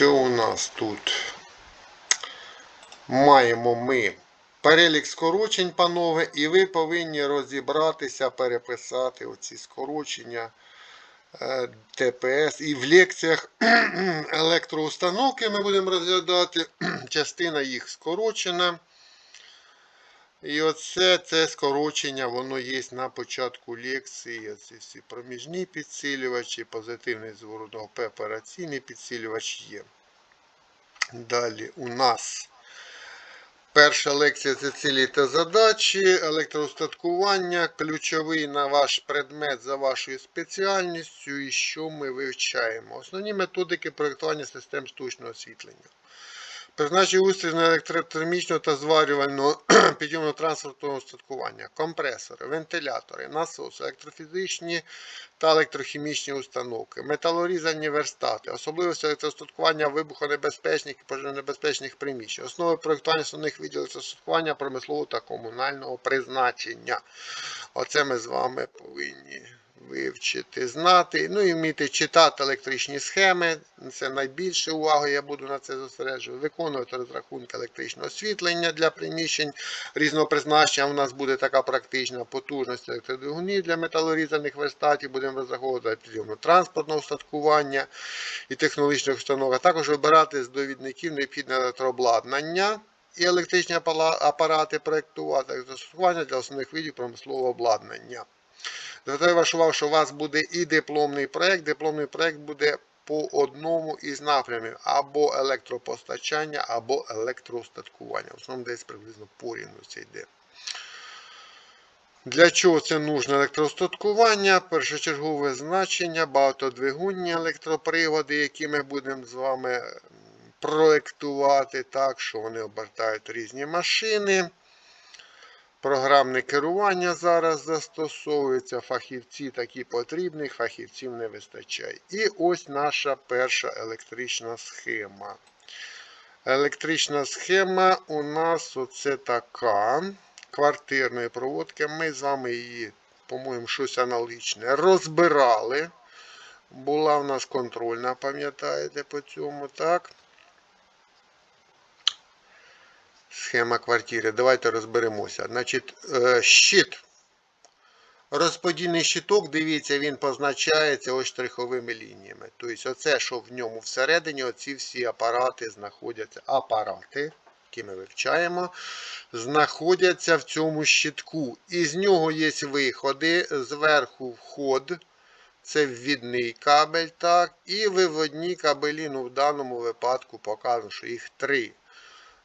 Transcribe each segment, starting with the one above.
Що у нас тут? Маємо ми перелік скорочень, панове, і ви повинні розібратися, переписати оці скорочення е, ТПС. І в лекціях електроустановки ми будемо розглядати. Частина їх скорочена. І оце це скорочення, воно є на початку лекції. Оці всі проміжні підсилювачі, позитивний зворотного операційний підсилювач є. Далі у нас перша лекція це цілі та задачі, електроустаткування, ключовий на ваш предмет за вашою спеціальністю і що ми вивчаємо. Основні методики проєктування систем штучного освітлення. Призначив устрій на електротермічного та зварювального підйомно транспортного устаткування, компресори, вентилятори, насоси, електрофізичні та електрохімічні установки, металорізані верстати, особливості електроустаткування вибухонебезпечних і пожежонебезпечних приміщень, основи проєктування основних виділів електроустаткування промислового та комунального призначення. Оце ми з вами повинні вивчити, знати. Ну і вміти читати електричні схеми. Це найбільше уваги я буду на це зосереджувати. Виконувати розрахунки електричного освітлення для приміщень різного призначення. У нас буде така практична потужність електродвигунів для металорізаних верстатів. Будемо розраховувати підйомно транспортного устаткування і технологічних установок. А також вибирати з довідників необхідне електрообладнання. І електричні апарати проєктувати застосування для основних видів промислового обладнання. Звертаю вашу увагу, що у вас буде і дипломний проєкт. Дипломний проєкт буде по одному із напрямів або електропостачання, або електроустаткування. В основному десь приблизно порівну це йде. Для чого це нужно електроустаткування? Першочергове значення, багатодвигунні електроприводи, які ми будемо з вами м, проєктувати так, що вони обертають різні машини. Програмне керування зараз застосовується, фахівці такі потрібні, фахівців не вистачає. І ось наша перша електрична схема. Електрична схема у нас оце така квартирної проводки. Ми з вами її, по-моєму, щось аналогічне розбирали. Була в нас контрольна, пам'ятаєте, по цьому, так? Схема квартири. Давайте розберемося. Значить, е, щит. Розподільний щиток, дивіться, він позначається ось штриховими лініями. Тобто, оце, що в ньому всередині, оці всі апарати знаходяться. Апарати, які ми вивчаємо, знаходяться в цьому щитку. Із нього є виходи, зверху вход. Це ввідний кабель, так, і виводні кабелі, ну в даному випадку показано, що їх три.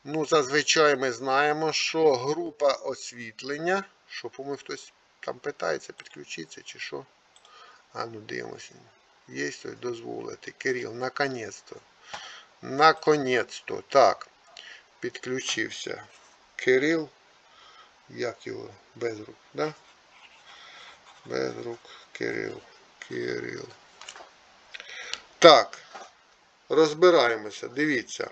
Ну, зазвичай ми знаємо, що група освітлення, що, по-моєму, хтось там питається, підключиться чи що. А ну дивимося. Є хтось дозволити. Кирил, наконець-то. Наконець-то. Так. Підключився. Кирил. Як його? Без рук, да? Без рук. Кирил. Кирил. Так. Розбираємося. Дивіться.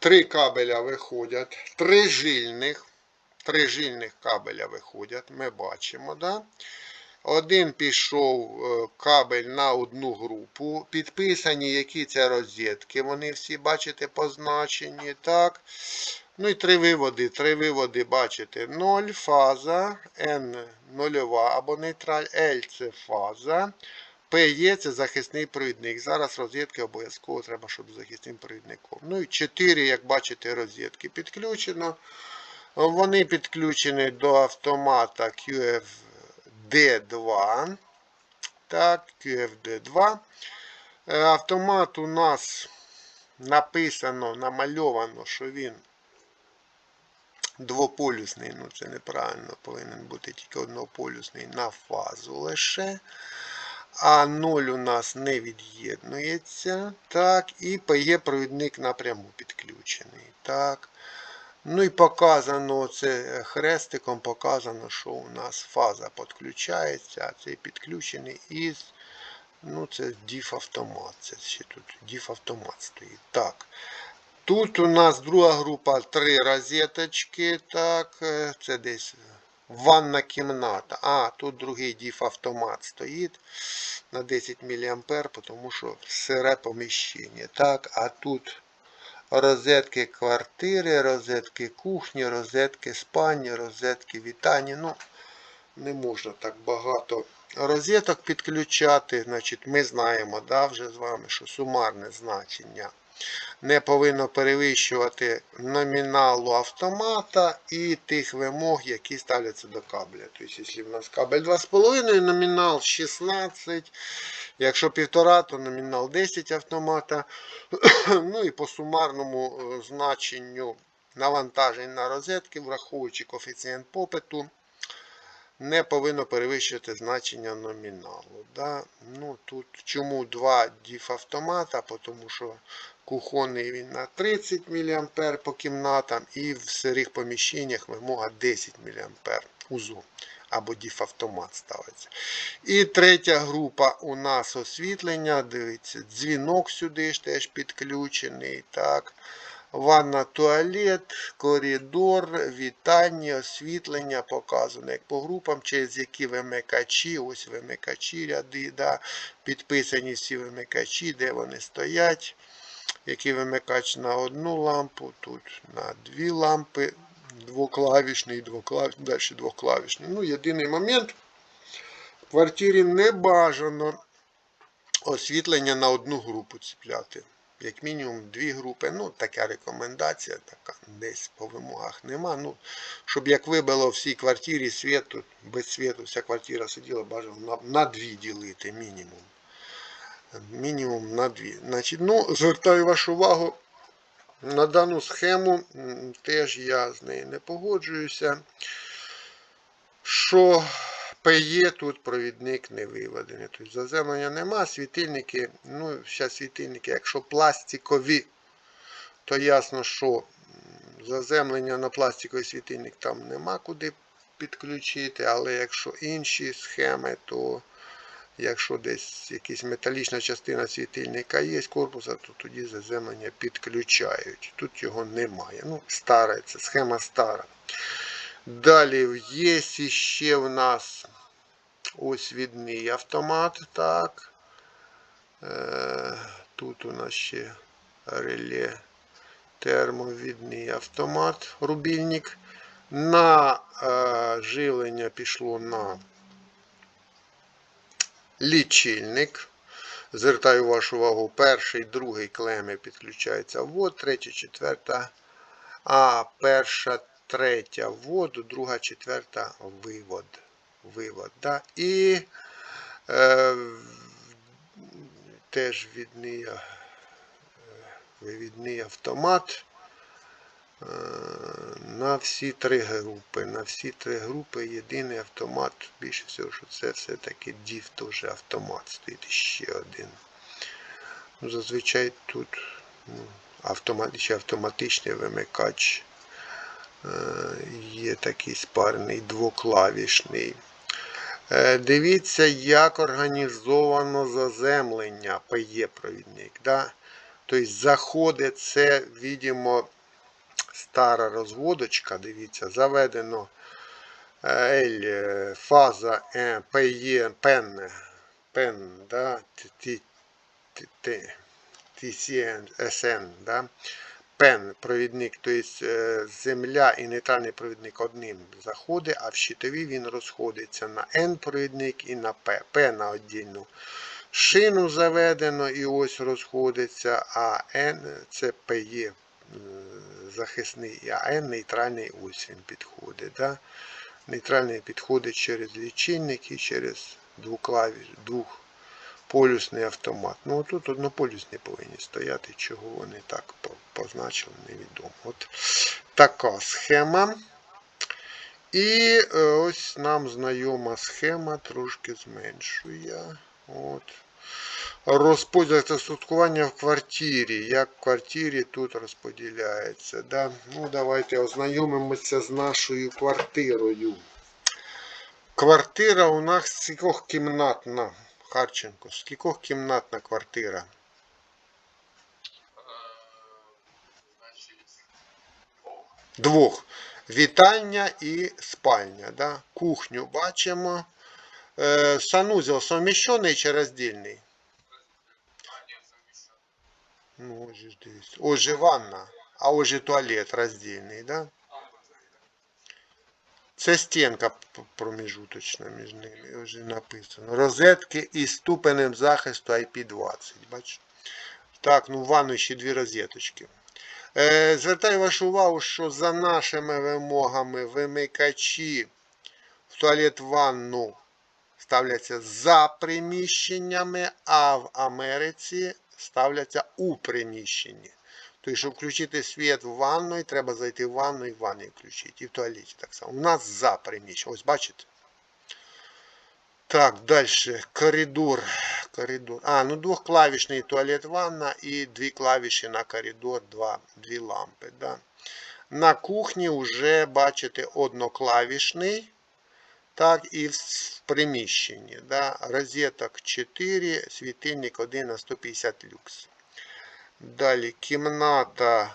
Три кабеля виходять, три жильних. Три жильних кабеля виходять, ми бачимо. Да? Один пішов е, кабель на одну групу. Підписані, які це розетки. Вони всі, бачите, позначені. так. Ну і три виводи. Три виводи, бачите, 0 фаза, N нульова або нейтраль, L це фаза. PE це захисний провідник. Зараз розетки обов'язково треба, щоб захисним провідником. Ну і 4, як бачите, розетки підключено. Вони підключені до автомата QFD2. Так, QFD2. Е, Автомат у нас написано, намальовано, що він двополюсний. Ну, це неправильно, повинен бути тільки однополюсний на фазу лише. А 0 у нас не від'єднується. Так, і є провідник напряму підключений. Так. Ну і показано це хрестиком, показано, що у нас фаза підключається, а цей підключений із. Ну, це DIF автомат. Це ще тут DIF автомат стоїть. Так. Тут у нас друга група три розеточки. Так, е, це десь ванна кімната. А, тут другий діф автомат стоїть на 10 мА, тому що сире поміщення. Так, а тут розетки квартири, розетки кухні, розетки спальні, розетки вітальні. Ну, не можна так багато розеток підключати. Значить, ми знаємо да, вже з вами, що сумарне значення не повинно перевищувати номіналу автомата і тих вимог, які ставляться до кабеля. Тобто, якщо в нас кабель 2,5, номінал 16, якщо 1,5, то номінал 10 автомата. ну і по сумарному е, значенню навантажень на розетки, враховуючи коефіцієнт попиту, не повинно перевищувати значення номіналу. Да? Ну, тут чому два діф автомата? Тому що кухонний він на 30 мА по кімнатам і в сирих поміщеннях вимога 10 мА УЗУ або діф-автомат ставиться. І третя група у нас освітлення. Дивіться, дзвінок сюди ж теж підключений. так. Ванна, туалет, коридор, вітання, освітлення показано як по групам, через які вимикачі, ось вимикачі ряди, да, підписані всі вимикачі, де вони стоять. Який вимикач на одну лампу, тут на дві лампи, двоклавішний, двоклавішний, далі двоклавішний. Ну, єдиний момент. В квартирі не бажано освітлення на одну групу ціпляти. Як мінімум дві групи. Ну, така рекомендація, така десь по вимогах нема. Ну, щоб як вибило в всій квартирі світ, тут без світу вся квартира сиділа, бажано на, на дві ділити мінімум. Мінімум на дві. Значить, ну, звертаю вашу увагу на дану схему, теж я з нею не погоджуюся. Що ПЄ тут провідник не виведений. Тобто заземлення нема, світильники, ну, зараз світильники, якщо пластикові, то ясно, що заземлення на пластиковий світильник там нема куди підключити, але якщо інші схеми, то якщо десь якась металічна частина світильника є корпуса, то тоді заземлення підключають. Тут його немає. Ну, стара, це схема стара. Далі є ще в нас ось відний автомат. так. Е, Тут у нас ще реле термовідний автомат, рубільник. На е, живлення пішло на лічильник. Звертаю вашу увагу, перший, другий клеми підключаються ввод, третя, четверта, а перша, третя ввод, друга, четверта вивод. вивод да? І е, теж відний, е, вивідний автомат на всі три групи. На всі три групи єдиний автомат. Більше всього, що це все-таки DIV теж автомат стоїть ще один. Ну, Зазвичай тут ну, автомат, ще автоматичний вимикач. Е, Є такий спарний двоклавішний. Е, Дивіться, як організовано заземлення ПЕ-провідник. Да? Тобто заходить це, видимо, стара розводочка, дивіться, заведено L, е, фаза е, PE, PEN, PEN, да, T- T- T- TCN, SN, да, PEN провідник, тобто земля і нейтральний провідник одним заходить, а в щитові він розходиться на N провідник і на P. P на віддільну шину заведено і ось розходиться, а N це PE захисний, а N нейтральний ось він підходить. Да? Нейтральний підходить через лічильник і через двохполюсний автомат. Ну тут однополюсні повинні стояти, чого вони так позначили, невідомо. От така схема. І е, ось нам знайома схема, трошки зменшує. От. Розподіл та в квартирі. Як в квартирі тут розподіляється. Да? Ну, давайте ознайомимося з нашою квартирою. Квартира у нас скількохкімнатна. Харченко, скількохкімнатна квартира? Двох. Вітальня і спальня. Да? Кухню бачимо. Е, санузел совміщений чи роздільний? Ну, ось же дивись. Же ванна, а же туалет роздільний, да? Це стінка проміжуточна між ними, ось же написано. Розетки із ступенем захисту IP20. Бачиш? Так, ну в ванну ще дві розеточки. Е, звертаю вашу увагу, що за нашими вимогами вимикачі в туалет ванну ставляться за приміщеннями, а в Америці ставляться у приміщенні. Тобто, щоб включити світ в ванну, треба зайти в ванну і в ванні включити. І в туалеті так само. У нас за приміщення. Ось бачите? Так, далі. Коридор. Коридор. А, ну двохклавішний туалет ванна і дві клавіші на коридор, два, дві лампи. Да. На кухні вже бачите одноклавішний. Так, і в приміщенні. Да. Розеток 4, світильник 1 на 150 люкс. Далі кімната,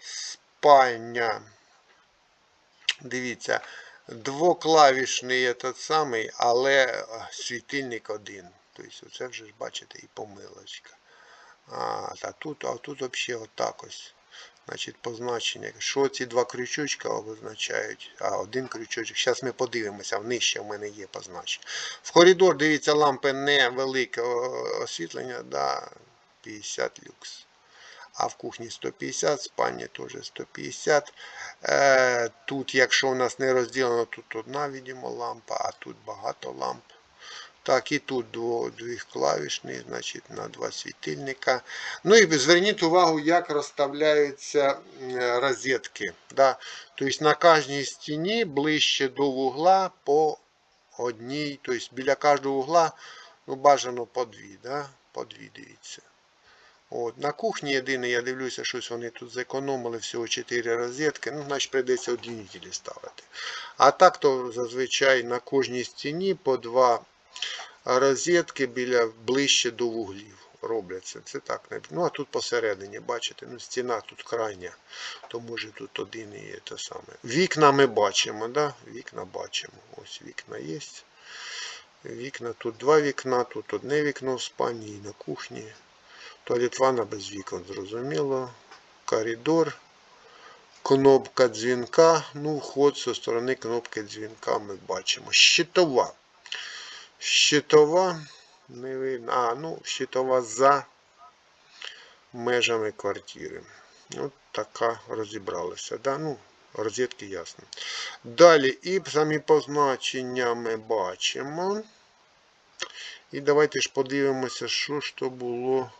спальня. Дивіться, двоклавішний этот самий, але світильник один. Тобто це вже ж бачите і помилочка. А, та тут, а тут взагалі отак ось. Значить, позначення. Що ці два крючочка обозначають? А, один крючочок. Зараз ми подивимося, нижче в мене є позначення. В коридор, дивіться, лампи невелике освітлення, да, 50 люкс. А в кухні 150, в спальні теж 150. Е, тут, якщо у нас не розділено, тут одна, видимо, лампа, а тут багато ламп. Так, і тут дво- двохклавішний, значить, на два світильника. Ну і зверніть увагу, як розставляються розетки. Да? Тобто на кожній стіні ближче до вугла по одній, тобто біля кожного вугла ну, бажано по дві. Да? По дві дивіться. От, на кухні єдине, я дивлюся, щось вони тут зекономили всього 4 розетки, ну, значить прийдеться удлінителі ставити. А так то зазвичай на кожній стіні по два розетки біля ближче до вуглів робляться. Це так. Ну а тут посередині, бачите, ну стіна тут крайня, то може тут один і є те саме. Вікна ми бачимо, да? Вікна бачимо. Ось вікна є. Вікна, тут два вікна, тут одне вікно в спальні і на кухні. Туалет ванна без вікон, зрозуміло. Коридор. Кнопка дзвінка. Ну, вход зі сторони кнопки дзвінка ми бачимо. Щитова. Щитова. Не видно. А, ну, щитова за межами квартири. От така розібралася. Да? Ну, розетки ясно. Далі і самі позначення ми бачимо. І давайте ж подивимося, що ж то було.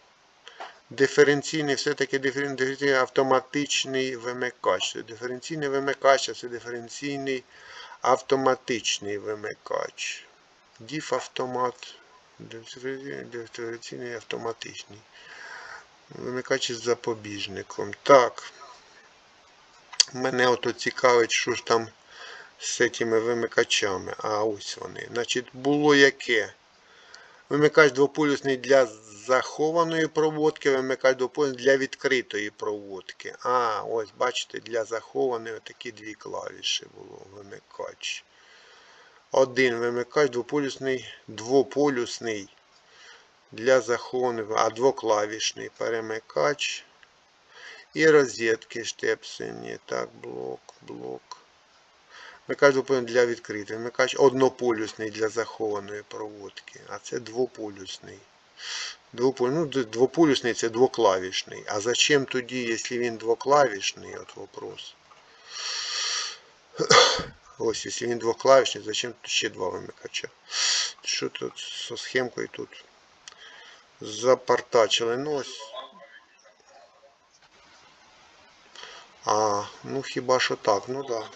Диференційний, все-таки диференційний автоматичний вимикач. Це диференційний вимикач, а це диференційний автоматичний вимикач. Діф автомат. Диференційний диференційний автоматичний. Вимикач із запобіжником. Так. Мене ото цікавить, що ж там з цими вимикачами. А ось вони. Значить, було яке? Вимикач двополюсний для захованої проводки, вимикач двополюсний для відкритої проводки. А, ось, бачите, для захованої такі дві клавіші було. Вимикач. Один вимикач двополюсний, двополюсний для захованої, а двоклавішний перемикач. І розетки штепсені. Так, блок, блок. Вимикач двополюсний для відкритої. Вимикач однополюсний для захованої проводки. А це двополюсний. Двополю... Ну, д- двополюсний це двоклавішний. А зачем тоді, якщо він двоклавішний, от вопрос. Ось, якщо він двоклавішний, зачем тут ще два вимикача? Що тут зі схемкою тут запартачили? Ну ось. А, ну хіба що так, ну. Да.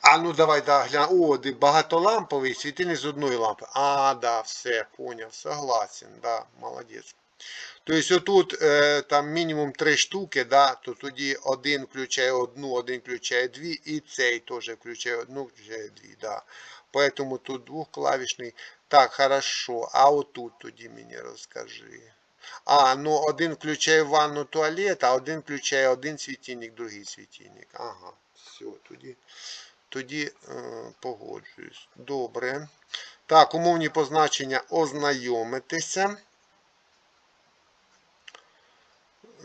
А ну давай, да, глянь. О, ди- багатоламповий світильник з одної лампи. А, да, все, поняв, согласен, да, молодець. Тобто отут е, там мінімум три штуки, да, то тоді один включає одну, один включає дві, і цей теж включає одну, включає дві, да. Поэтому тут двохклавішний. Так, хорошо. А отут тоді мені розкажи. А, ну один включає ванну туалет, а один включає один світильник, другий світильник. Ага, все, тоді, тоді е, погоджуюсь. Добре. Так, умовні позначення ознайомитися.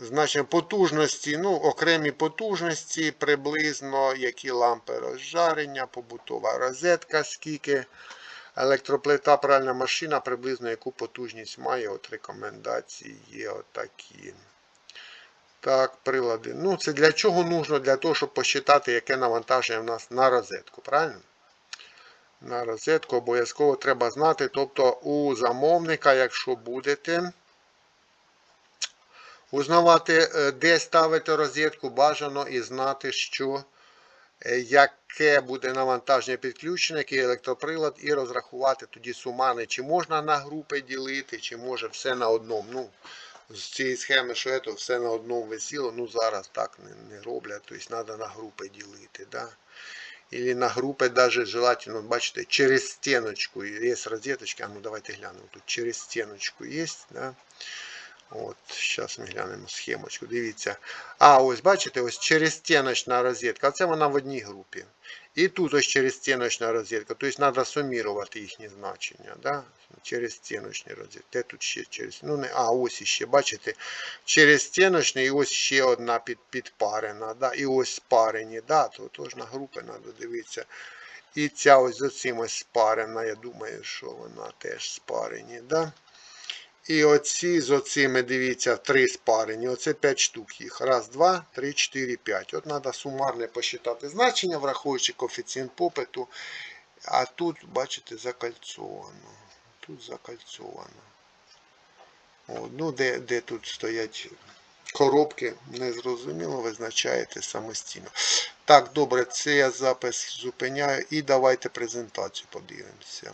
Значення потужності, ну, окремі потужності, приблизно, які лампи розжарення, побутова розетка, скільки, електроплита, пральна машина, приблизно яку потужність має, от рекомендації є отакі. Так, прилади. Ну, це для чого нужно? Для того, щоб посчитати, яке навантаження в нас на розетку, правильно? На розетку обов'язково треба знати. Тобто у замовника, якщо будете узнавати, е, де ставити розетку, бажано і знати, що е, яке буде навантаження підключення, який електроприлад, і розрахувати тоді сумарне, чи можна на групи ділити, чи може все на одному. Ну, з цієї схеми, що це все на одному висіло, ну зараз так не, не роблять, тобто треба на групи ділити. Да? Или на группы даже желательно, бачите, через стеночку есть розеточки. А ну давайте глянемо. Тут через стеночку есть, да? От, зараз ми глянемо схемочку. Дивіться. А, ось бачите, ось через стіночна розетка. Це вона в одній групі. І тут ось через стіночна розетка. Тобто треба сумірувати їхні значення. Да? Через стіночні розетки. Тут ще через. Ну, не, а, ось іще, бачите, через стіночний і ось ще одна під, підпарена. Да? І ось спарені. Да? То теж на групи треба дивитися. І ця ось з оцим ось спарена. Я думаю, що вона теж спарені. Да? І оці з оцими, дивіться, три спарені. Оце 5 штук їх. Раз, два, три, чотири, п'ять. От треба сумарне посчитати значення, враховуючи коефіцієнт попиту. А тут, бачите, закальцовано. Тут закальцовано. От, ну, де, де тут стоять коробки, незрозуміло, визначаєте самостійно. Так, добре, це я запис зупиняю і давайте презентацію подивимося.